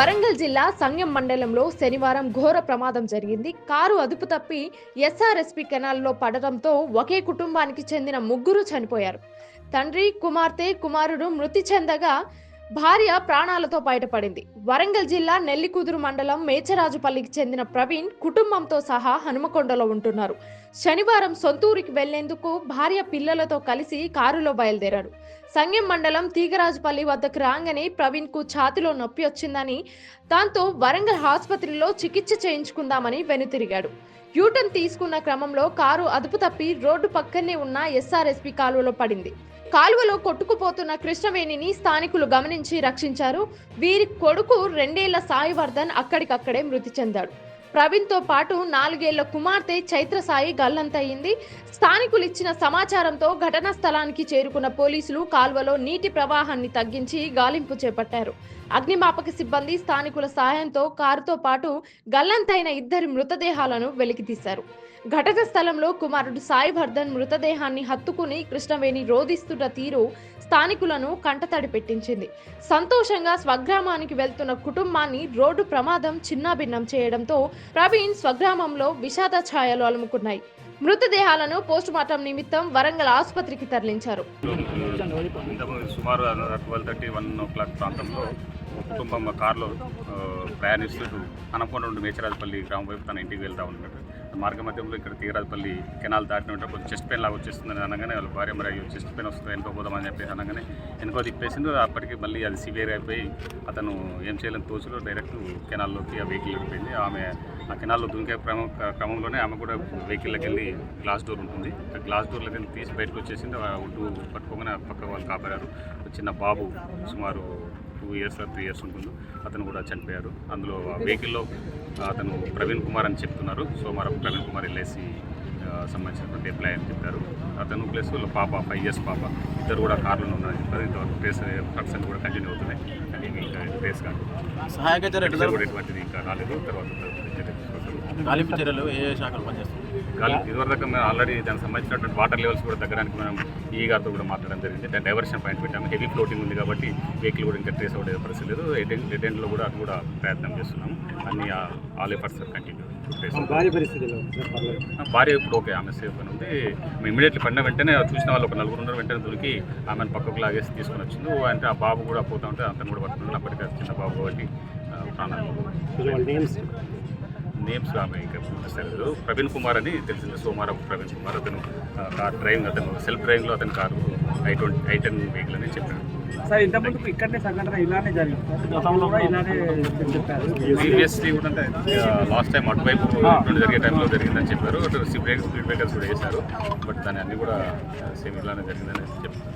వరంగల్ జిల్లా సంగం మండలంలో శనివారం ఘోర ప్రమాదం జరిగింది. కారు అదుపు తప్పి ఎస్ఆర్ఎస్పి కెనాల్లో పడడంతో ఒకే కుటుంబానికి చెందిన ముగ్గురు చనిపోయారు. తండ్రి కుమార్తె కుమారుడు మృతి చెందగా భార్య ప్రాణాలతో బయటపడింది. వరంగల్ జిల్లా నెల్లికుదురు మండలం మేచరాజుపల్లికి చెందిన ప్రవీణ్ కుటుంబంతో సహా హనుమకొండలో ఉంటున్నారు. శనివారం సొంతూరికి వెళ్ళేందుకు భార్య పిల్లలతో కలిసి కారులో బయలుదేరాడు సంగెం మండలం తీగరాజుపల్లి వద్దకు రాగానే ప్రవీణ్కు ఛాతిలో నొప్పి వచ్చిందని దాంతో వరంగల్ ఆసుపత్రిలో చికిత్స చేయించుకుందామని వెనుతిరిగాడు. యూటర్న్ తీసుకున్న క్రమంలో కారు అదుపు తప్పి రోడ్డు పక్కనే ఉన్న ఎస్ఆర్ఎస్పి కాలువలో పడింది. కాలువలో కొట్టుకుపోతున్న కృష్ణవేణిని స్థానికులు గమనించి రక్షించారు. వీరి కొడుకు రెండేళ్ళ సాయివర్ధన్ అక్కడికక్కడే మృతి చెందాడు. ప్రవీణ్తో పాటు నాలుగేళ్ళ కుమార్తె చైత్రసాయి గల్లంతయింది. స్థానికులు ఇచ్చిన సమాచారంతో ఘటనా స్థలానికి చేరుకున్న పోలీసులు కాల్వలో నీటి ప్రవాహాన్ని తగ్గించి గాలింపు చేపట్టారు. అగ్నిమాపక సిబ్బంది స్థానికుల సహాయంతో కారుతో పాటు గల్లంతైన ఇద్దరి మృతదేహాలను వెలికితీశారు. ఘటన స్థలంలో కుమారుడు సాయివర్ధన్ మృతదేహాన్ని హత్తుకుని కృష్ణవేణి రోధిస్తున్న తీరు స్థానికులను కంటతడి పెట్టించింది. సంతోషంగా స్వగ్రామానికి వెళ్తున్న కుటుంబాన్ని రోడ్డు ప్రమాదం చిన్నాభిన్నం చేయడంతో ప్రవీణ్ స్వగ్రామంలో విషాద ఛాయలు అలుముకున్నాయి. మృతదేహాలను పోస్టుమార్టం నిమిత్తం వరంగల్ ఆసుపత్రికి తరలించారు. సుమారు twelve thirty one o'clock ప్రాంతంలో కుటుంబం కారులో ప్రయాణిస్తూ అనకొండ నుండి మేచరాజపల్లి గ్రామం వైపు తన ఇంటికి వెళ్తా ఉన్నాడు మార్గ మధ్యంలో ఇక్కడ తీగరాజపల్లి కెనాల్ దాటిన కొంచెం చెస్ట్ పెయిన్ లాగా వచ్చేస్తుందని అనగానే వాళ్ళ భార్య మరి చెస్ట్ పెయిన్ వస్తుంది వెనుక పోదామని చెప్పేసి అనగానే వెనుక తిప్పేసింది. అప్పటికి మళ్ళీ అది సివియర్ అయిపోయి అతను ఏం చేయలేని తోచులో డైరెక్ట్ కెనాల్లోకి ఆ వెహికల్ వెళ్ళిపోయింది ఆమె ఆ కెనాల్లో దుంకే క్రమం క్రమంలోనే ఆమె కూడా వెహికల్లోకి వెళ్ళి గ్లాస్ డోర్ ఉంటుంది. ఆ గ్లాస్ డోర్లోకి వెళ్ళి తీసి బయటకు వచ్చేసింది. ఒడ్డు పట్టుకోగానే పక్క వాళ్ళు కాపాడారు. చిన్న బాబు సుమారు టూ ఇయర్స్ త్రీ ఇయర్స్ ఉంటుంది. అతను కూడా చనిపోయారు అందులో ఆ వెహికల్లో అతను ప్రవీణ్ కుమార్ అని చెప్తున్నారు. సోమవారం ప్రవీణ్ కుమార్ ఎల్ఐసి సంబంధించినటువంటి ఎంప్లాయ్ అని చెప్పారు. అతను ప్లస్ వాళ్ళ పాప ఫైవ్ ఇయర్స్ పాప. ఇద్దరు కూడా కార్లో ఉన్నారు. చెప్పారు ఇంతవరకు ట్రేస్ పర్సెంట్ కూడా కంటిన్యూ అవుతున్నాయి. కానీ ఇంకా ట్రేస్ కాదు. సహాయక చర్యలు కూడా ఎటువంటిది ఇంకా రాలేదు. తర్వాత చర్యలు ఏ శాఖలు పనిచేస్తాయి గాలి ఇదివరకు మేము ఆల్రెడీ దానికి సంబంధించినటువంటి వాటర్ లెవెల్స్ కూడా తగ్గడానికి మనం ఈ గారితో కూడా మాట్లాడడం జరిగింది. దాని డైవర్షన్ పాయింట్ పెట్టాము. హెవీ ఫ్లోటింగ్ ఉంది కాబట్టి వెహికల్ కూడా ఇంకా ట్రేస్ అవ్వడే పరిస్థితి లేదు. ఎండ్లో కూడా అది కూడా ప్రయత్నం చేస్తున్నాము. అన్ని ఆల్ ఎఫర్ట్స్ కంటిన్యూ భారీ పరిస్థితిలో భార్య ఇప్పుడు ఓకే ఆమె సేఫ్ అని ఉంది. మేము ఇమీడియట్లీ పడిన వెంటనే చూసిన వాళ్ళు ఒక నలుగురు ఉన్నారు. వెంటనే దొరికి ఆమెను పక్కకు లాగేసి తీసుకొని వచ్చింది అంటే ఆ బాబు కూడా పోతా ఉంటే అతను కూడా పట్టుకున్నాడు అప్పటికే చిన్న బాబు కాబట్టి ప్రాణాలు నేమ్స్ ఆమె గుర్తిస్తారు ప్రవీణ్ కుమార్ అని తెలిసింది. సోమారం ప్రవీణ్ కుమార్ అతను కార్ డ్రైవింగ్ అతను సెల్ఫ్ డ్రైవింగ్లో అతని car I twenty I ten vehicle అని చెప్పాడు సార్ ఇంతకుముందు ఇక్కడనే సంఘటన ఇలానే జరిగింది. గతంలో కూడా ఇలానే చెప్పారు. ప్రీవియస్లీ కూడా అంటే లాస్ట్ టైం అటువైపు ఇటువంటి జరిగే టైంలో జరిగిందని చెప్పారు. అటు బ్రేక్ స్పీడ్ బ్రేకర్స్ కూడా వేశారు. బట్ దాని అన్ని కూడా సేమ్ ఇలానే జరిగిందని చెప్పారు.